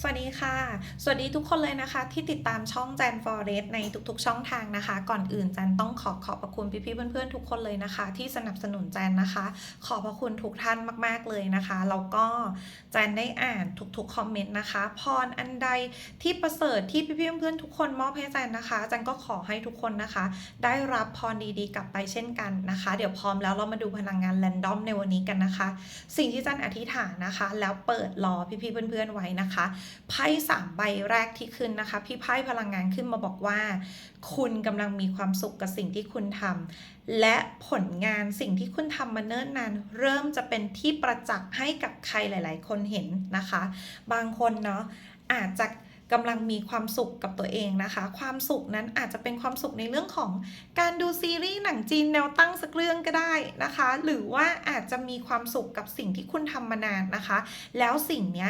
สวัสดีค่ะ สวัสดีทุกคนเลยนะคะ ที่ติดตามช่องแจนฟอเรสในทุกๆ ช่องทางนะคะ ก่อนอื่นแจนต้องขอขอบพระคุณพี่ๆเพื่อนๆทุกคนเลยนะคะ ที่สนับสนุนแจนนะคะ ขอบพระคุณทุกท่านมากๆเลยนะคะแล้วก็แจนได้อ่านทุกๆคอมเมนต์นะคะ พรอันใดที่ประเสริฐที่พี่ๆเพื่อนๆทุกคนมอบให้แจนนะคะแจนก็ขอให้ทุกคนนะคะ ได้รับพรดีๆ กลับไปเช่นกันนะคะ เดี๋ยวพร้อมแล้วเรามาดูพลังงานแรนดอมในวันนี้กันนะคะ สิ่งที่จันอธิษฐานนะคะ แล้วเปิดรอพี่ๆเพื่อนๆไว้นะคะไพ่สามใบแรกที่ขึ้นนะคะ พี่ไพ่พลังงานขึ้นมาบอกว่า คุณกำลังมีความสุขกับสิ่งที่คุณทำและผลงานสิ่งที่คุณทำมาเนิ่นนานเริ่มจะเป็นที่ประจักษ์ให้กับใครหลาย ๆ คนเห็นนะคะ บางคนเนาะอาจจะ กำลังมีความสุขกับตัวเองนะคะ ความสุขนั้นอาจจะเป็นความสุขในเรื่องของการดูซีรีส์หนังจีนแนวตั้งสักเรื่องก็ได้นะคะ หรือว่าอาจจะมีความสุขกับสิ่งที่คุณทำมานานนะคะ แล้วสิ่งนี้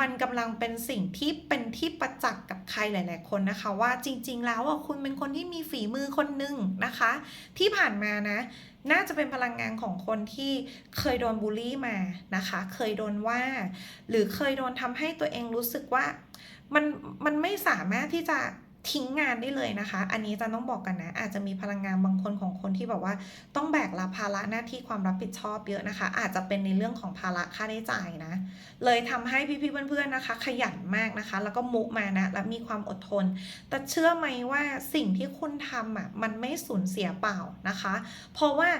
มันกำลังเป็นสิ่งที่เป็นที่ประจักษ์กับใครหลาย ๆ คนนะคะ ว่าจริง ๆ แล้วอะคุณเป็นคนที่มีฝีมือคนหนึ่งนะคะ ที่ผ่านมานะ น่าจะเป็นพลังงานของคนที่เคยโดนบูลลี่มานะคะ เคยโดนว่า หรือเคยโดนทำให้ตัวเองรู้สึกว่า มันมันไม่สามารถที่จะ ทิ้งงานได้เลยนะคะ อันนี้จะต้องบอกกันนะ อาจจะมีพลังงานบางคนของคนที่แบบว่า ต้องแบกรับภาระหน้าที่ความรับผิดชอบเยอะนะคะ อาจจะเป็นในเรื่องของภาระค่าใช้จ่ายนะ เลยทำให้พี่ๆเพื่อนๆนะคะ ขยันมากนะคะ แล้วก็มุมานะ และมีความอดทน แต่เชื่อไหมว่าสิ่งที่คุณทำอะมันไม่สูญเสียเปล่านะคะ เพราะว่า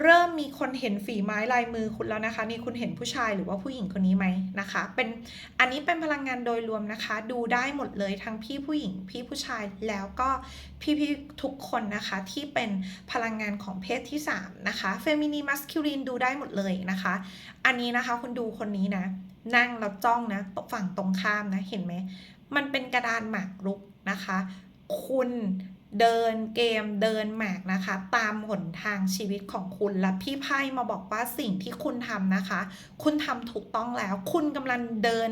เริ่มมีคนเห็นฝีไม้ลายมือคุณแล้วนะคะ นี่คุณเห็นผู้ชายหรือว่าผู้หญิงคนนี้ไหมนะคะ เป็นอันนี้เป็นพลังงานโดยรวมนะคะ ดูได้หมดเลยทั้งพี่ผู้หญิงพี่ผู้ชายแล้วก็พี่ๆทุกคนนะคะที่เป็นพลังงานของเพศที่ 3 นะคะเฟมินีมัสคิลินดูได้หมดเลยนะคะ อันนี้นะคะคุณดูคนนี้นะ นั่งแล้วจ้องนะตฝั่งตรงข้ามนะเห็นไหมมันเป็นกระดานหมากรุกนะคะ คุณ เดินเกมเดินหมากนะคะ ตามหนทางชีวิตของคุณและพี่ไพ่มาบอกว่าสิ่งที่คุณทำนะคะ คุณทำถูกต้องแล้ว คุณกำลังเดิน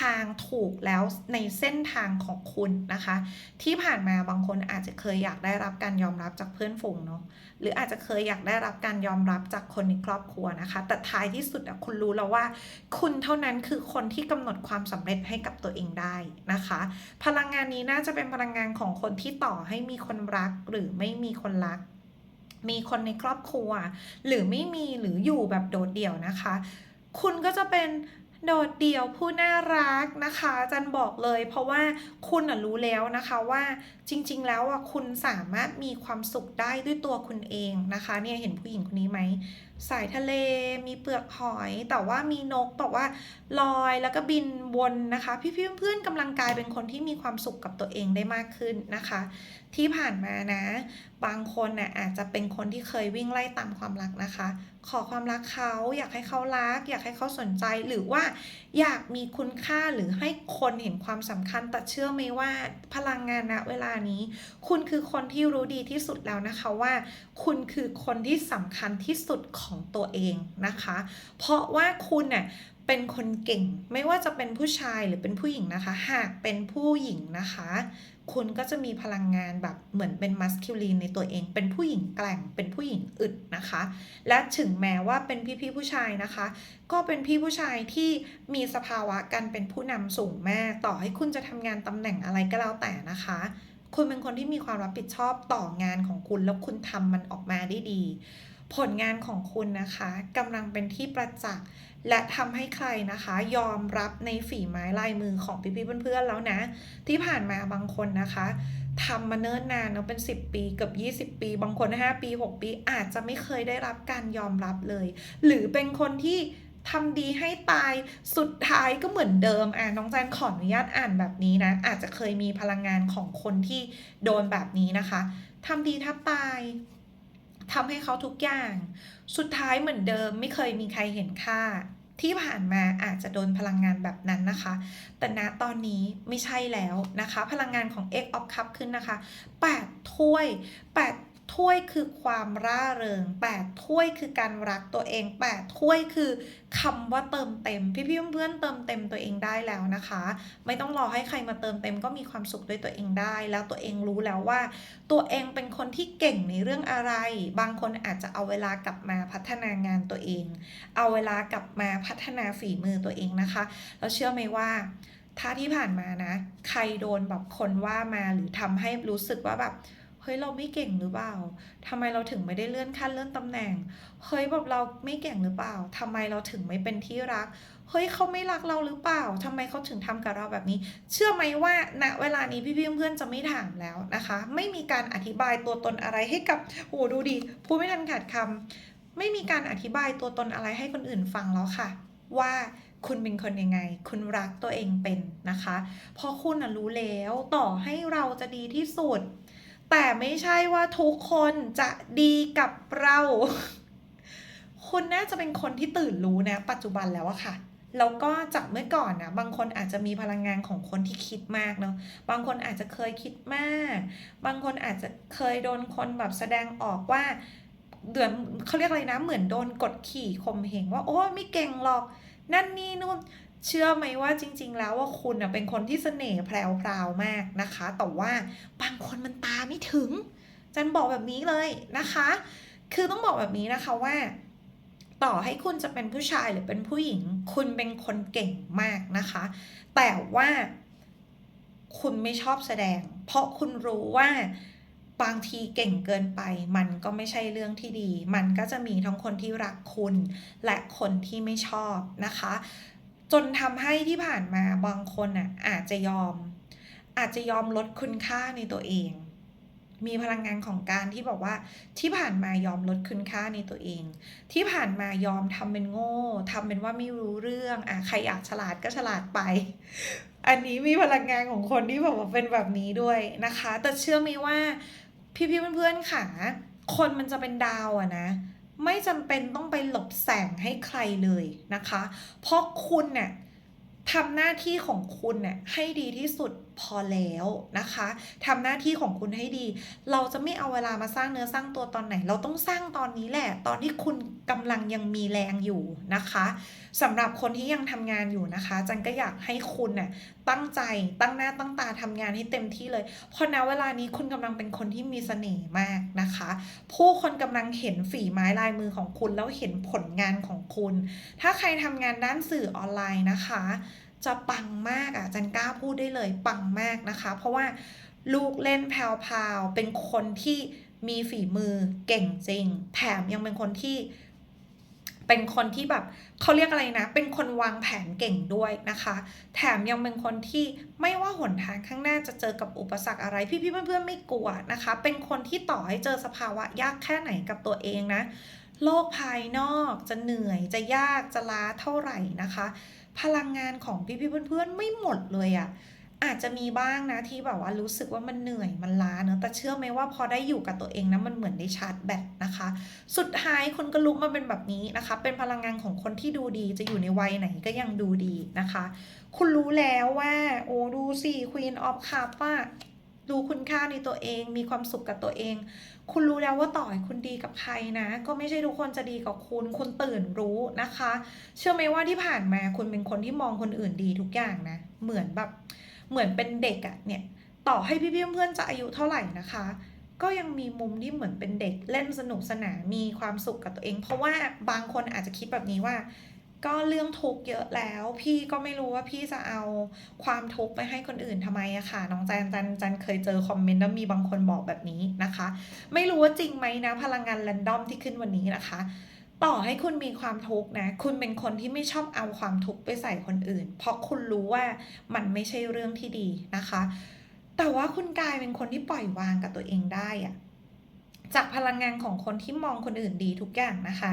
ทางถูกแล้วในเส้นทางของคุณนะคะ ที่ผ่านมาบางคนอาจจะเคยอยากได้รับการยอมรับจากเพื่อนฝูงเนาะหรืออาจจะเคยอยากได้รับการยอมรับจากคนในครอบครัวนะคะ แต่ท้ายที่สุดอะคุณรู้แล้วว่า คุณเท่านั้นคือคนที่กำหนดความสำเร็จให้กับตัวเองได้นะคะ พลังงานนี้น่าจะเป็นพลังงานของคนที่ต่อให้มีีคนรักหรือไม่มีคนรัก มีคนในครอบครัว หรือไม่มีหรืออยู่แบบโดดเดี่ยวนะคะ คุณก็จะเป็นโดดเดี่ยวผู้น่ารักนะคะจันบอกเลย เพราะว่าคุณรู้แล้วนะคะว่าจริง ๆ แล้วอะคุณสามารถมีความสุขได้ด้วยตัวคุณเองนะคะเนี่ยเห็นผู้หญิงคนนี้ไหมสายทะเลมีเปลือกหอย แต่ว่ามีนกแบบว่าลอยแล้วก็บินวนนะคะ พี่ๆเพื่อนๆกำลังกลายเป็นคนที่มีความสุขกับตัวเองได้มากขึ้นนะคะ ที่ผ่านมานะ บางคนน่ะอาจจะเป็นคนที่เคยวิ่งไล่ตามความรักนะคะ ขอความรักเขาอยากให้เขารัก อยากให้เขาสนใจหรือว่า อยากมีคุณค่าหรือให้คนเห็นความสำคัญแต่เชื่อไหมว่าพลังงานณเวลานี้ คุณคือคนที่รู้ดีที่สุดแล้วนะคะว่า คุณคือคนที่สำคัญที่สุดของตัวเองนะคะ เพราะว่าคุณน่ะเป็นคนเก่งไม่ว่าจะเป็นผู้ชายหรือเป็นผู้หญิงนะคะ หากเป็นผู้หญิงนะคะ คุณก็จะมีพลังงานแบบเหมือนเป็นมัสคิลีนในตัวเอง เป็นผู้หญิงแกร่ง เป็นผู้หญิงอึดนะคะ และถึงแม้ว่าเป็นพี่ๆผู้ชายนะคะ ก็เป็นพี่ผู้ชายที่มีสภาวะการเป็นผู้นำสูงมาก ต่อให้คุณจะทำงานตำแหน่งอะไรก็แล้วแต่นะคะ คุณเป็นคนที่มีความรับผิดชอบต่องานของคุณ แล้วคุณทำมันออกมาได้ดี ผลงานของคุณนะคะกำลังเป็นที่ประจักษ์ และทำให้ใครนะคะ ยอมรับในฝีไม้ลายมือของพี่ๆเพื่อนๆแล้วนะ ที่ผ่านมาบางคนนะคะทำมาเนิ่นนานเนาะเป็น 10 ปีเกือบ20 ปี บางคน 5 ปี 6 ปี อาจจะไม่เคยได้รับการยอมรับเลย หรือเป็นคนที่ทำดีให้ตายสุดท้ายก็เหมือนเดิมอะน้องแจนขออนุญาตอ่านแบบนี้นะ อาจจะเคยมีพลังงานของคนที่โดนแบบนี้นะคะทำดีแทบตาย ทำให้เขาทุกอย่าง สุดท้ายเหมือนเดิมไม่เคยมีใครเห็นค่า ที่ผ่านมาอาจจะโดนพลังงานแบบนั้นนะคะ แต่ณตอนนี้ไม่ใช่แล้วนะคะ พลังงานของ X of Cup ขึ้นนะคะ 8 ถ้วย 8 ถ้วยคือความร่าเริง8ถ้วยคือการรักตัวเอง8ถ้วยคือคำว่าเติมเต็ม พี่ๆเพื่อนๆเติมเต็มตัวเองได้แล้วนะคะ ไม่ต้องรอให้ใครมาเติมเต็มก็มีความสุขด้วยตัวเองได้ แล้วตัวเองรู้แล้วว่า ตัวเองเป็นคนที่เก่งในเรื่องอะไร บางคนอาจจะเอาเวลากลับมาพัฒนางานตัวเอง เอาเวลากลับมาพัฒนาฝีมือตัวเองนะคะ แล้วเชื่อไหมว่าทถ้าที่ผ่านมานะ ใครโดนแบบคนว่ามาหรือทำให้รู้สึกว่าแบบ เฮ้ยเราไม่เก่งหรือเปล่าทำไมเราถึงไม่ได้เลื่อนขั้นเลื่อนตำแหน่ง เฮ้ยแบบเราไม่เก่งหรือเปล่าทำไมเราถึงไม่เป็นที่รัก เฮ้ยเขาไม่รักเราหรือเปล่าทำไมเขาถึงทำกับเราแบบนี้ เชื่อไหมว่าณเวลานี้พี่ๆเพื่อนจะไม่ถามแล้วนะคะ ไม่มีการอธิบายตัวตนอะไรให้กับโอ้ดูดิพูดไม่ทันขาดคำไม่มีการอธิบายตัวตนอะไรให้คนอื่นฟังแล้วค่ะ ว่าคุณเป็นคนยังไง คุณรักตัวเองเป็นนะคะ เพราะคุณนะรู้แล้วต่อให้เราจะดีที่สุด แต่ไม่ใช่ว่าทุกคนจะดีกับเรา คุณน่าจะเป็นคนที่ตื่นรู้นะ ปัจจุบันแล้วอะค่ะแล้วก็จากเมื่อก่อนนะบางคนอาจจะมีพลังงานของคนที่คิดมากเนาะบางคนอาจจะเคยคิดมาก บางคนอาจจะเคยโดนคนแบบแสดงออกว่าเดือนเขาเรียกอะไรนะเหมือนโดนกดขี่ข่มเหงว่าโอ้ยไม่เก่งหรอก นั่นนี่นู่น เชื่อไหมว่าจริง ๆ แล้วว่าคุณน่ะเป็นคนที่เสน่ห์แพรวๆมากนะคะ แต่ว่าบางคนมันตาไม่ถึง จันบอกแบบนี้เลยนะคะ คือต้องบอกแบบนี้นะคะว่า ต่อให้คุณจะเป็นผู้ชายหรือเป็นผู้หญิง คุณเป็นคนเก่งมากนะคะ แต่ว่าคุณไม่ชอบแสดง เพราะคุณรู้ว่าบางทีเก่งเกินไป มันก็ไม่ใช่เรื่องที่ดี มันก็จะมีทั้งคนที่รักคุณ และคนที่ไม่ชอบนะคะ จนทำให้ที่ผ่านมาบางคนอะอาจจะยอม อาจจะยอมลดคุณค่าในตัวเอง มีพลังงานของการที่บอกว่าที่ผ่านมายอมลดคุณค่าในตัวเอง ที่ผ่านมายอมทำเป็นโง่ทำเป็นว่าไม่รู้เรื่องอะใครอยากฉลาดก็ฉลาดไป อันนี้มีพลังงานของคนที่แบบว่าเป็นแบบนี้ด้วยนะคะ แต่เชื่อไหมว่าพี่ๆเพื่อนๆค่ะคนมันจะเป็นดาวอะนะ ไม่จำเป็นต้องไปหลบแสงให้ใครเลยนะคะ เพราะคุณเนี่ยทำหน้าที่ของคุณเนี่ยให้ดีที่สุด พอแล้วนะคะทำหน้าที่ของคุณให้ดี เราจะไม่เอาเวลามาสร้างเนื้อสร้างตัวตอนไหน เราต้องสร้างตอนนี้แหละ ตอนที่คุณกำลังยังมีแรงอยู่นะคะสำหรับคนที่ยังทำงานอยู่นะคะ จันก็อยากให้คุณน่ะตั้งใจตั้งหน้าตั้งตาทำงานให้เต็มที่เลย เพราะณเวลานี้คุณกำลังเป็นคนที่มีเสน่ห์มากนะคะ ผู้คนกำลังเห็นฝีไม้ลายมือของคุณแล้วเห็นผลงานของคุณ ถ้าใครทำงานด้านสื่อออนไลน์นะคะ จะปังมากอะจันกล้าพูดได้เลยปังมากนะคะ เพราะว่าลูกเล่นแพรวๆเป็นคนที่มีฝีมือเก่งจริง แถมยังเป็นคนที่ เป็นคนที่แบบเขาเรียกอะไรนะ เป็นคนวางแผนเก่งด้วยนะคะ แถมยังเป็นคนที่ไม่ว่าหนทางข้างหน้าจะเจอกับอุปสรรคอะไร พี่ๆเพื่อนๆไม่กลัวนะคะ เป็นคนที่ต่อให้เจอสภาวะยากแค่ไหนกับตัวเองนะ โลกภายนอกจะเหนื่อยจะยากจะล้าเท่าไหร่นะคะ พลังงานของพี่ๆเพื่อนๆไม่หมดเลยอะ่ะอาจจะมีบ้างนะที่แบบว่ารู้สึกว่ามันเหนื่อยมันล้าเนอะแต่เชื่อไหมว่าพอได้อยู่กับตัวเองนะมันเหมือนได้ชาร์จแบตนะคะ สุดท้ายคนก็ลุกมาเป็นแบบนี้นะคะ เป็นพลังงานของคนที่ดูดีจะอยู่ในวัยไหนก็ยังดูดีนะคะ คุณรู้แล้วว่า โอ้ดูสิ Queen of Cup ว่า ดูคุณค่าในตัวเอง มีความสุขกับตัวเอง คุณรู้แล้วว่าต่อให้คุณดีกับใครนะ ก็ไม่ใช่ทุกคนจะดีกับคุณ คุณตื่นรู้นะคะ เชื่อไหมว่าที่ผ่านมาคุณเป็นคนที่มองคนอื่นดีทุกอย่างนะ เหมือนแบบ เหมือนเป็นเด็กอะเนี่ย ต่อให้พี่เพื่อนจะอายุเท่าไหร่นะคะ ก็ยังมีมุมที่เหมือนเป็นเด็กเล่นสนุกสนาน มีความสุขกับตัวเอง เพราะว่าบางคนอาจจะคิดแบบนี้ว่า ก็เรื่องทุกข์เยอะแล้ว พี่ก็ไม่รู้ว่าพี่จะเอาความทุกข์ไปให้คนอื่นทำไมอะค่ะ น้องจันจันจันเคยเจอคอมเมนต์แล้วมีบางคนบอกแบบนี้นะคะ ไม่รู้ว่าจริงไหมนะ พลังงานแรนดอมที่ขึ้นวันนี้นะคะ ต่อให้คุณมีความทุกข์นะ คุณเป็นคนที่ไม่ชอบเอาความทุกข์ไปใส่คนอื่น เพราะคุณรู้ว่ามันไม่ใช่เรื่องที่ดีนะคะ แต่ว่าคุณกลายเป็นคนที่ปล่อยวางกับตัวเองได้อะจากพลังงานของคนที่มองคนอื่นดีทุกอย่างนะคะ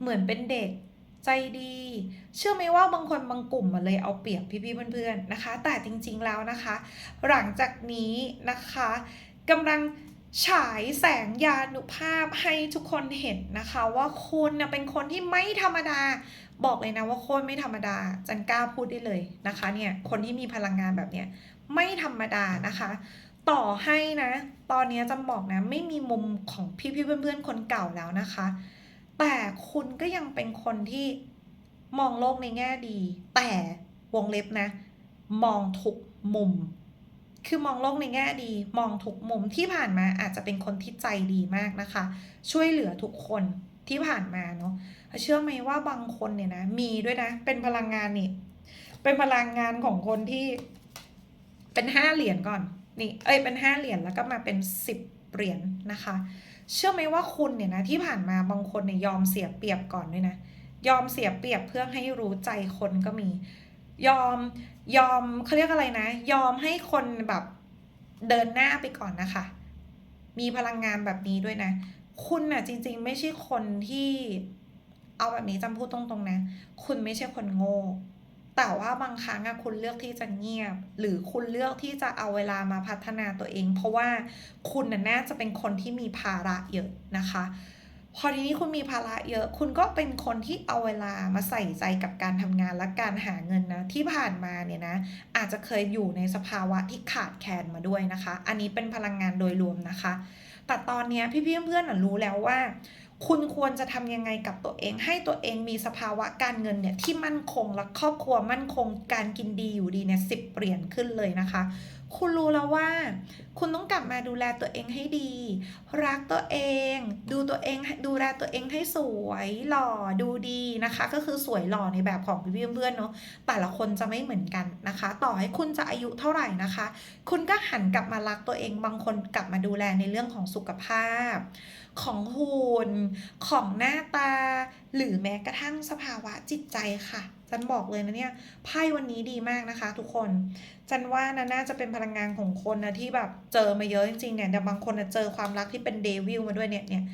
เหมือนเป็นเด็ก ใจดี เชื่อไหมว่าบางคนบางกลุ่มมาเลยเอาเปรียบพี่ๆเพื่อนๆนะคะ แต่จริงๆแล้วนะคะ หลังจากนี้นะคะกำลังฉายแสงยานุภาพให้ทุกคนเห็นนะคะ ว่าคุณนะเป็นคนที่ไม่ธรรมดา บอกเลยนะว่าโคตรไม่ธรรมดา จันกล้าพูดได้เลยนะคะเนี่ยคนที่มีพลังงานแบบเนี้ยไม่ธรรมดานะคะ ต่อให้นะ ตอนนี้จำบอกนะ ไม่มีมุมของพี่ๆเพื่อนๆคนเก่าแล้วนะคะ แต่คุณก็ยังเป็นคนที่มองโลกในแง่ดี แต่วงเล็บนะ มองทุกมุม คือมองโลกในแง่ดี มองทุกมุมที่ผ่านมาอาจจะเป็นคนที่ใจดีมากนะคะ ช่วยเหลือทุกคนที่ผ่านมาเนาะเชื่อไหมว่าบางคนเนี่ยนะ มีด้วยนะ เป็นพลังงานนี่ เป็นพลังงานของคนที่ เป็นห้าเหรียญก่อน นี่ เอ้ยเป็นห้าเหรียญแล้วก็มาเป็นสิบเหรียญนะคะ เชื่อไหมว่าคุณเนี่ยนะที่ผ่านมาบางคนเนี่ยยอมเสียเปรียบก่อนด้วยนะ ยอมเสียเปรียบเพื่อให้รู้ใจคนก็มี ยอมยอมเขาเรียกอะไรนะ ยอมให้คนแบบเดินหน้าไปก่อนนะคะ มีพลังงานแบบนี้ด้วยนะ คุณน่ะจริง ๆ ไม่ใช่คนที่เอาแบบนี้จำพูดตรงๆนะ คุณไม่ใช่คนโง่ แต่ว่าบางครั้งคุณเลือกที่จะเงียบ หรือคุณเลือกที่จะเอาเวลามาพัฒนาตัวเอง เพราะว่าคุณน่าจะเป็นคนที่มีภาระเยอะนะคะ พอทีนี้คุณมีภาระเยอะ คุณก็เป็นคนที่เอาเวลามาใส่ใจกับการทำงานและการหาเงินนะที่ผ่านมาเนี่ยนะอาจจะเคยอยู่ในสภาวะที่ขาดแคลนมาด้วยนะคะ อันนี้เป็นพลังงานโดยรวมนะคะ แต่ตอนนี้พี่ๆเพื่อนๆรู้แล้วว่า คุณควรจะทำยังไงกับตัวเอง ให้ตัวเองมีสภาวะการเงินเนี่ยที่มั่นคงและครอบครัวมั่นคงการกินดีอยู่ดีเนี่ยสิบเปรียนขึ้นเลยนะคะ คุณรู้แล้วว่า คุณต้องกลับมาดูแลตัวเองให้ดี รักตัวเอง ดูตัวเองดูแลตัวเองให้สวยหล่อดูดีนะคะ ก็คือสวยหล่อในแบบของพี่เพื่อนๆเนาะแต่ละคนจะไม่เหมือนกันนะคะ ต่อให้คุณจะอายุเท่าไหร่นะคะ คุณก็หันกลับมารักตัวเองบางคนกลับมาดูแลในเรื่องของสุขภาพ ของหุ่นของหน้าตา หรือแม้กระทั่งสภาวะจิตใจค่ะ จันบอกเลยนะเนี่ยไพ่วันนี้ดีมากนะคะ ทุกคนจันว่านะน่าจะเป็นพลังงานของคนนะที่แบบเจอมาเยอะจริงๆเนี่ยแต่บางคนนะเจอความรักที่เป็นเดวิลมาด้วยเนี่ยเนี่ย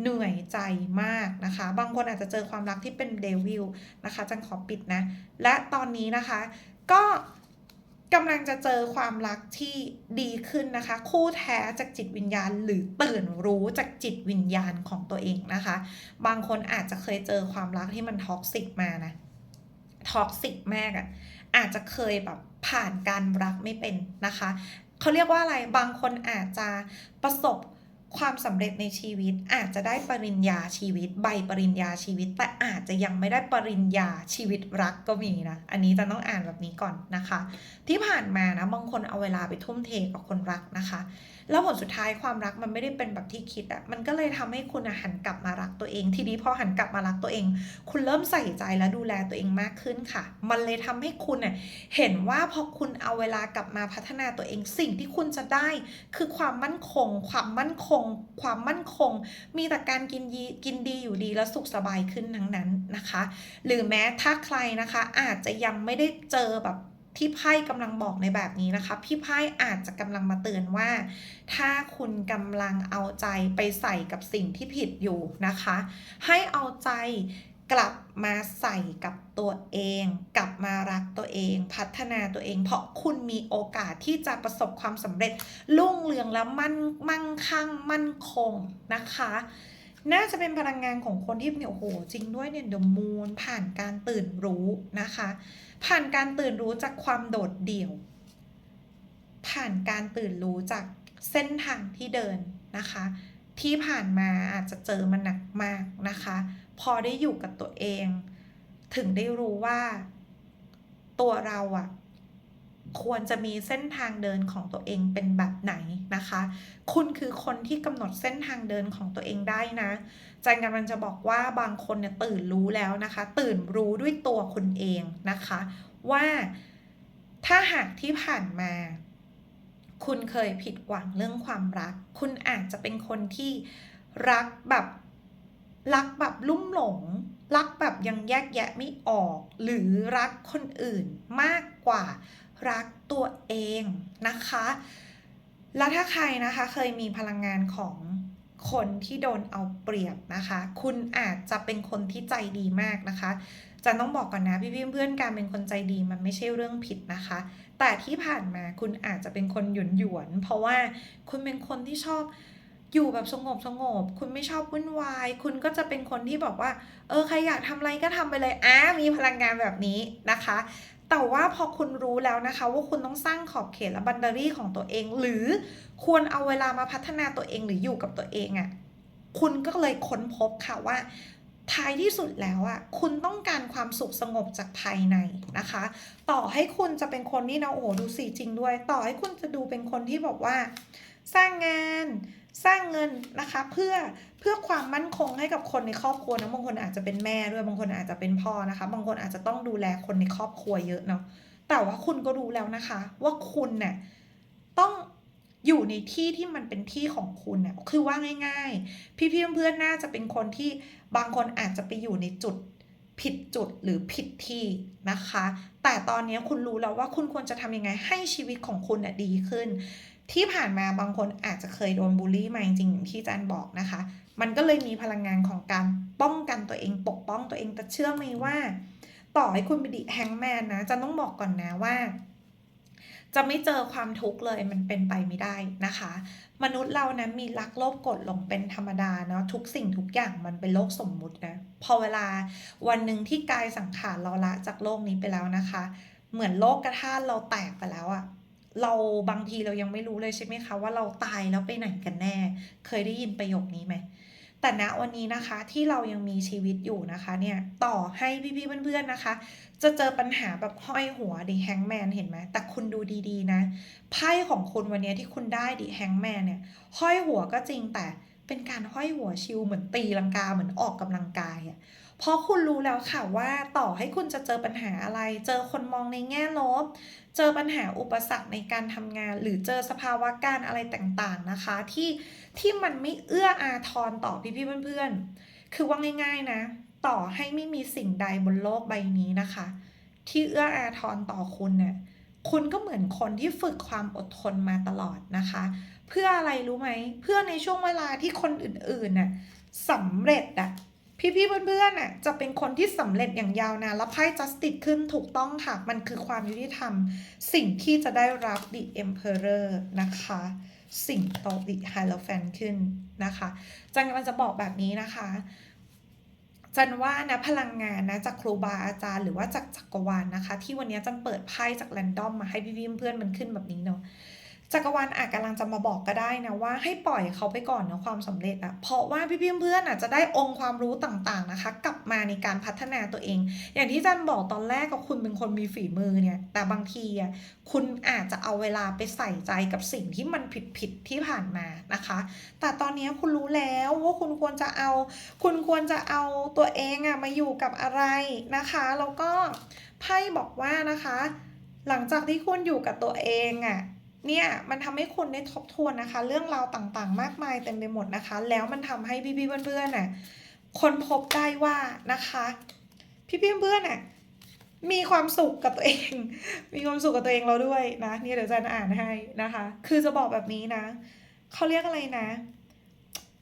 เหนื่อยใจมากนะคะ บางคนอาจจะเจอความรักที่เป็นเดวิลนะคะจันขอปิดนะ และตอนนี้นะคะ ก็กำลังจะเจอความรักที่ดีขึ้นนะคะ คู่แท้จากจิตวิญญาณ หรือตื่นรู้จากจิตวิญญาณของตัวเองนะคะ บางคนอาจจะเคยเจอความรักที่มันท็อกซิกมานะ ท็อกซิกมากอะ่ะอาจจะเคยแบบผ่านการรักไม่เป็นนะคะเขาเรียกว่าอะไรบางคนอาจจะประสบความสำเร็จในชีวิตอาจจะได้ปริญญาชีวิต ใบปริญญาชีวิต แต่อาจจะยังไม่ได้ปริญญาชีวิตรักก็มีนะ อันนี้จะต้องอ่านแบบนี้ก่อนนะคะ ที่ผ่านมานะบางคนเอาเวลาไปทุ่มเทกับคนรักนะคะแล้วผลสุดท้ายความรักมันไม่ได้เป็นแบบที่คิดอะมันก็เลยทำให้คุณหันกลับมารักตัวเอง ทีนี้พอหันกลับมารักตัวเอง คุณเริ่มใส่ใจและดูแลตัวเองมากขึ้นค่ะ มันเลยทำให้คุณเน่ยเห็นว่าพอคุณเอาเวลากลับมาพัฒนาตัวเองสิ่งที่คุณจะได้ คือความมั่นคง ความมั่นคง ความมั่นคง มีแต่การกินยีกินดีอยู่ดีแล้วสุขสบายขึ้นทั้งนั้นนะคะ หรือแม้ถ้าใครนะคะอาจจะยังไม่ได้เจอแบบ ที่ไพ่กำลังบอกในแบบนี้นะคะ พี่ไพ่อาจจะกำลังมาเตือนว่า ถ้าคุณกำลังเอาใจไปใส่กับสิ่งที่ผิดอยู่นะคะ ให้เอาใจกลับมาใส่กับตัวเอง กลับมารักตัวเอง พัฒนาตัวเอง เพราะคุณมีโอกาสที่จะประสบความสำเร็จรุ่งเรืองและมั่นมั่งคั่งมั่นคงนะคะ น่าจะเป็นพลังงานของคนที่เนี่ยโอ้โหจริงด้วยเนี่ยเดอะมูนผ่านการตื่นรู้นะคะ ผ่านการตื่นรู้จากความโดดเดี่ยว ผ่านการตื่นรู้จากเส้นทางที่เดินนะคะ ที่ผ่านมาอาจจะเจอมันหนักมากนะคะ พอได้อยู่กับตัวเอง ถึงได้รู้ว่าตัวเราอะ ควรจะมีเส้นทางเดินของตัวเองเป็นแบบไหนนะคะ คุณคือคนที่กำหนดเส้นทางเดินของตัวเองได้นะจันกำลังจะบอกว่าบางคนเนี่ยตื่นรู้แล้วนะคะ ตื่นรู้ด้วยตัวคุณเองนะคะ ว่าถ้าหากที่ผ่านมา คุณเคยผิดหวังเรื่องความรัก คุณอาจจะเป็นคนที่รักแบบรักแบบลุ่มหลง รักแบบยังแยกแยะไม่ออก หรือรักคนอื่นมากกว่า รักตัวเองนะคะ แล้วถ้าใครนะคะเคยมีพลังงานของคนที่โดนเอาเปรียบนะคะ คุณอาจจะเป็นคนที่ใจดีมากนะคะจันต้องบอกก่อนนะพี่เพื่อนๆการเป็นคนใจดีมันไม่ใช่เรื่องผิดนะคะ แต่ที่ผ่านมาคุณอาจจะเป็นคนหยวนหยวนเพราะว่าคุณเป็นคนที่ชอบอยู่แบบสงบสงบ คุณไม่ชอบวุ่นวาย คุณก็จะเป็นคนที่บอกว่า เออใครอยากทำอะไรก็ทำไปเลยอะมีพลังงานแบบนี้นะคะ แต่ว่าพอคุณรู้แล้วนะคะว่าคุณต้องสร้างขอบเขตและบันดารี่ของตัวเอง หรือควรเอาเวลามาพัฒนาตัวเองหรืออยู่กับตัวเองอะ่ะคุณก็เลยค้นพบค่ะว่าท้ายที่สุดแล้วอะ่ะคุณต้องการความสุขสงบจากภายในนะคะ ต่อให้คุณจะเป็นคนที่นะโอ้ดูสีจริงด้วย ต่อให้คุณจะดูเป็นคนที่บอกว่า สร้างงาน สร้างเงินนะคะเพื่อเพื่อความมั่นคงให้กับคนในครอบครัวนะบางคนอาจจะเป็นแม่ด้วยบางคนอาจจะเป็นพ่อนะคะ บางคนอาจจะต้องดูแลคนในครอบครัวเยอะเนาะแต่ว่าคุณก็รู้แล้วนะคะ ว่าคุณเนี่ยต้องอยู่ในที่ที่มันเป็นที่ของคุณน่ะคือว่าง่าย ๆ พี่ๆเพื่อนๆน่าจะเป็นคนที่บางคนอาจจะไปอยู่ในจุดผิดจุดหรือผิดที่นะคะ แต่ตอนนี้คุณรู้แล้วว่าคุณควรจะทำยังไงให้ชีวิตของคุณน่ะดีขึ้น ที่ผ่านมาบางคนอาจจะเคยโดนบูลลี่มาจริงๆอย่างที่จารย์บอกนะคะ มันก็เลยมีพลังงานของการป้องกันตัวเองปกป้องตัวเองแต่เชื่อไหมว่า ต่อให้คุณไปดิแฮงแมนนะจะต้องบอกก่อนนะว่า จะไม่เจอความทุกข์เลยมันเป็นไปไม่ได้นะคะ มนุษย์เรานะมีรักโลภกดหลงเป็นธรรมดาเนาะทุกสิ่งทุกอย่างมันเป็นโลกสมมุตินะพอเวลาวันหนึ่งที่กายสังขารเราละจากโลกนี้ไปแล้วนะคะ เหมือนโลกกระทาเราแตกไปแล้วอะ เราบางทีเรายังไม่รู้เลยใช่ไหมคะว่าเราตายแล้วไปไหนกันแน่ เคยได้ยินประโยคนี้ไหมแต่ณวันนี้นะคะที่เรายังมีชีวิตอยู่นะคะเนี่ยต่อให้พี่ๆเพื่อนๆนะคะ จะเจอปัญหาแบบห้อยหัวดิแฮงแมนเห็นไหมแต่คุณดูดีๆนะไพ่ของคุณวันนี้ที่คุณได้ดิแฮงแมนเนี่ยห้อยหัวก็จริงแต่เป็นการห้อยหัวชิลเหมือนตีลังกาเหมือนออกกำลังกายอะ เพราะคุณรู้แล้วค่ะว่าต่อให้คุณจะเจอปัญหาอะไร เจอคนมองในแง่ลบ เจอปัญหาอุปสรรคในการทำงาน หรือเจอสภาวะการอะไรต่างๆนะคะ ที่ที่มันไม่เอื้ออาทรต่อพี่ๆเพื่อนๆ คือว่าง่าย ๆนะ ต่อให้ไม่มีสิ่งใดบนโลกใบนี้นะคะ ที่เอื้ออาทรต่อคุณเนี่ยคุณก็เหมือนคนที่ฝึกความอดทนมาตลอดนะคะ เพื่ออะไรรู้ไหม เพื่อในช่วงเวลาที่คนอื่นๆน่ะสำเร็จอะ พี่ๆเพื่อนๆน่ะจะเป็นคนที่สำเร็จอย่างยาวนานแล้วไพ่ justice ขึ้นถูกต้องค่ะ มันคือความยุติธรรม สิ่งที่จะได้รับ the emperor นะคะ สิ่งโต the hierophant ขึ้นนะคะจันกำลังจะบอกแบบนี้นะคะจันว่านะพลังงานนะจากครูบาอาจารย์หรือว่าจากจักรวาลนะคะ ที่วันนี้จันเปิดไพ่จากแรนดอมมาให้พี่ๆเพื่อนๆมันขึ้นแบบนี้เนาะ จักรวาลอาจกำลังจะมาบอกก็ได้นะว่าให้ปล่อยเขาไปก่อนนะความสำเร็จอะเพราะว่าพี่เพื่อนๆอะจะได้องค์ความรู้ต่างๆนะคะ กลับมาในการพัฒนาตัวเอง อย่างที่จันบอกตอนแรกก็คุณเป็นคนมีฝีมือเนี่ย แต่บางทีอะคุณอาจจะเอาเวลาไปใส่ใจกับสิ่งที่มันผิดๆที่ผ่านมานะคะ แต่ตอนนี้คุณรู้แล้วว่าคุณควรจะเอา คุณควรจะเอาตัวเองอะมาอยู่กับอะไรนะคะแล้วก็ไพ่บอกว่านะคะ หลังจากที่คุณอยู่กับตัวเองอะ เนี่ยมันทำให้คุณได้ทบทวนนะคะ เรื่องราวต่างๆ มากมายเต็มไปหมดนะคะ แล้วมันทำให้พี่ๆเพื่อนๆน่ะคนพบได้ว่านะคะ พี่ๆเพื่อนๆน่ะมีความสุขกับตัวเอง มีความสุขกับตัวเองเราด้วยนะนี่เดี๋ยวจะอ่านให้นะคะ คือจะบอกแบบนี้นะเขาเรียกอะไรนะ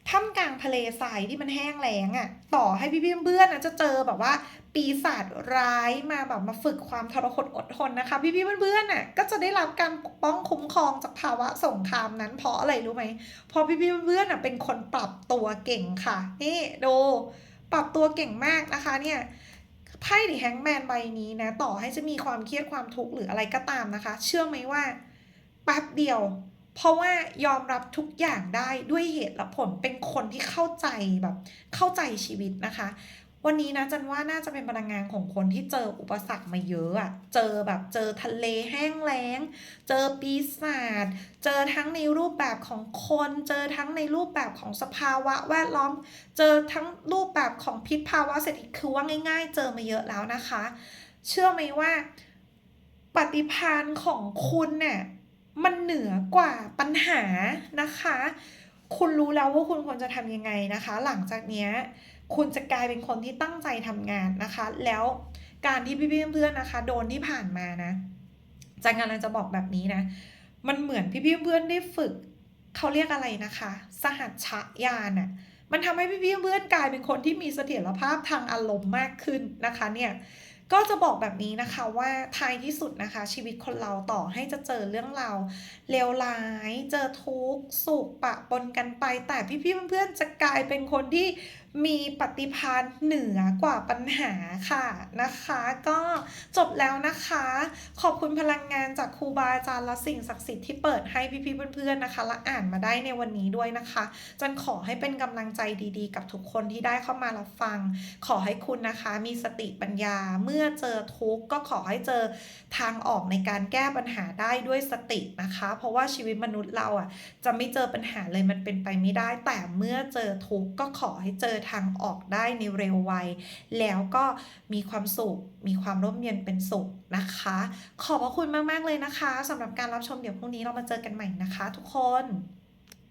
ท่ามกลางทะเลทรายที่มันแห้งแล้งอะ่ะ ต่อให้พี่เพื่อนๆนะจะเจอแบบว่า ปีศาจร้ายมาแบบมาฝึกความทรหดอดทนนะคะ พี่ๆเพื่อนๆน่ะก็จะได้รับการปกป้องคุ้มครองจากภาวะสงครามนั้นเพราะอะไรรู้ไหมเพราะพี่ๆเพื่อนๆน่ะเป็นคนปรับตัวเก่งค่ะ นี่ดูปรับตัวเก่งมากนะคะเนี่ยไพ่ดิแฮงแมนใบนี้นะ ต่อให้จะมีความเครียดความทุกข์หรืออะไรก็ตามนะคะ เชื่อไหมว่าแป๊บเดียว เพราะว่ายอมรับทุกอย่างได้ด้วยเหตุและผลเป็นคนที่เข้าใจแบบเข้าใจชีวิตนะคะ วันนี้นะจันว่าน่าจะเป็นพลังงานของคนที่เจออุปสรรคมาเยอะอะเจอแบบเจอทะเลแห้งแล้ง เจอปีศาจ เจอทั้งในรูปแบบของคน เจอทั้งในรูปแบบของสภาวะแวดล้อม เจอทั้งรูปแบบของพิษภาวะเศรษฐกิจคือว่าง่าย ๆ เจอมาเยอะแล้วนะคะ เชื่อไหมว่า ปฏิพานของคุณเนี่ยมันเหนือกว่าปัญหานะคะ คุณรู้แล้วว่าคุณควรจะทำยังไงนะคะ หลังจากเนี้ย คุณจะกลายเป็นคนที่ตั้งใจทำงานนะคะ แล้วการที่พี่ๆเพื่อนๆนะคะ โดนที่ผ่านมานะจันกำลังจะบอกแบบนี้นะ มันเหมือนพี่ๆเพื่อนๆได้ฝึกเขาเรียกอะไรนะคะ สหัชชยานอะมันทำให้พี่ๆเพื่อนๆกลายเป็นคนที่มีเสถียรภาพทางอารมณ์มากขึ้นนะคะเนี่ยก็จะบอกแบบนี้นะคะว่าท้ายที่สุดนะคะ ชีวิตคนเราต่อให้จะเจอเรื่องราวเลวร้าย เจอทุกข์สุขปะปนกันไป แต่พี่ๆเพื่อนๆจะกลายเป็นคนที่ มีปฏิภาณเหนือกว่าปัญหาค่ะนะคะ ก็จบแล้วนะคะ ขอบคุณพลังงานจากครูบาอาจารย์และสิ่งศักดิ์สิทธิ์ที่เปิดให้พี่ๆเพื่อนๆนะคะ และอ่านมาได้ในวันนี้ด้วยนะคะจันขอให้เป็นกำลังใจดีๆ กับทุกคนที่ได้เข้ามารับฟัง ขอให้คุณนะคะ มีสติปัญญาเมื่อเจอทุกข์ก็ขอให้เจอทางออกในการแก้ปัญหาได้ด้วยสตินะคะ เพราะว่าชีวิตมนุษย์เราอะจะไม่เจอปัญหาเลยมันเป็นไปไม่ได้ แต่เมื่อเจอทุกข์ก็ขอให้เจออทางออกได้ในเร็ววัย แล้วก็มีความสุข มีความร่มเย็นเป็นสุขนะคะ ขอบพระคุณมาก ๆ เลยนะคะสำหรับการรับชมเดี๋ยวพรุ่งนี้เรามาเจอกันใหม่นะคะ ทุกคน